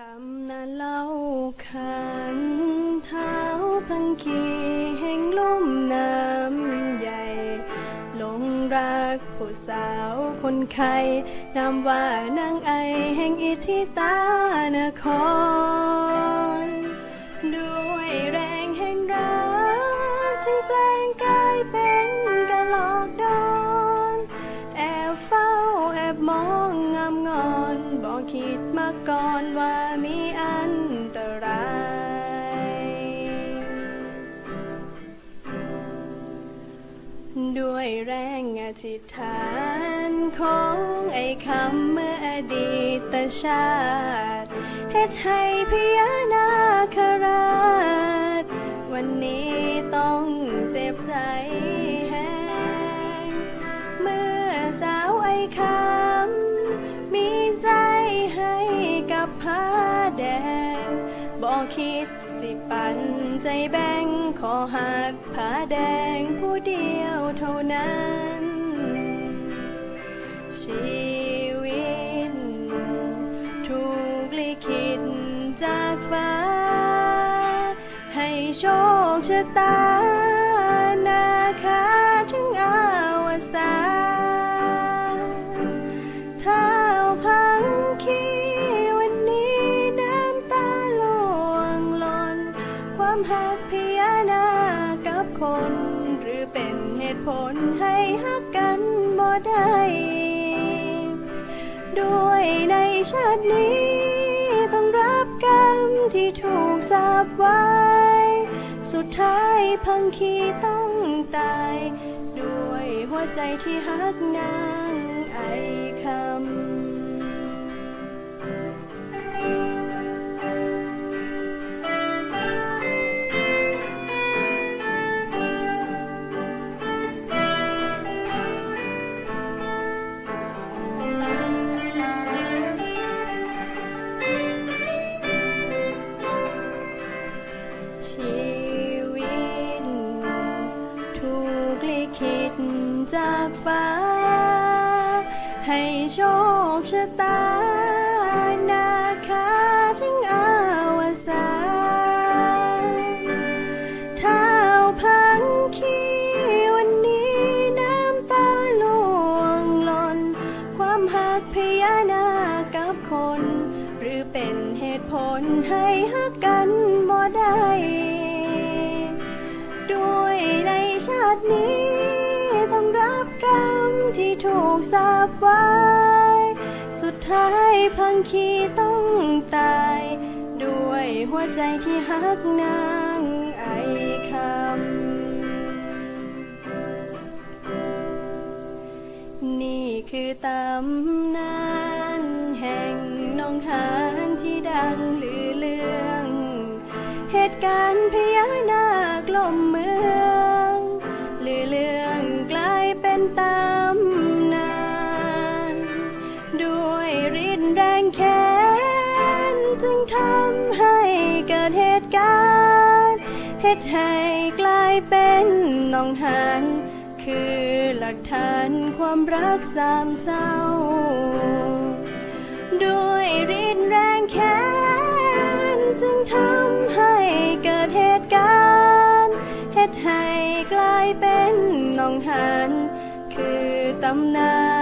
ตำนานเล่าขันเท้าพังคีแห่งลุ่มน้ำใหญ่ หลงรักผู้สาวคนไข้นามว่านางไอแห่งอิทธิตานคร ธิษฐานของไอ้คำเมื่ออดีตชาติเฮ็ดให้พญานาคราช วันนี้ต้องเจ็บใจแฮงเมื่อสาวไอ้คำมีใจให้กับผ้าแดงบอกคิดสิปันใจแบ่งขอหักผ้าแดงผู้เดียวเท่านั้น ชีวิต ถูกลิขิตจากฟ้า ให้โชคชะตานาคาถึงอาวสานเท้าพังคีวันนี้น้ำตาลวงหล่น ความหักพยานากับคน หรือเป็นเหตุผลให้หักกันบ่ได้ ด้วยในชาตินี้ ต้องรับกรรมที่ถูกสาปไว้ สุดท้ายพังคีต้องตาย ด้วยหัวใจที่หักนางไอ ขิตจากฟ้า ให้โชคชะตา นาคาถึงอาวสานเท้าพังคีวันนี้น้ำตาลวงหล่น ความหักพยานากับคน หรือเป็นเหตุผลให้หักกัน สาปไว้ สุดท้ายพังคีต้องตาย ด้วยหัวใจที่หักนางไอคำ นี่คือตำนานแห่งน้องหานที่ดังลือเลือง เหตุการณ์พญานาคล่มเมือ ดให้กลายเป็นน้องหัน คือหลักฐานความรักสามเศร้า ด้วยริดแรงแค้นจึงทำให้เกิดเหตุการณ์เหตุให้กลายเป็นน้องหัน คือตำนาน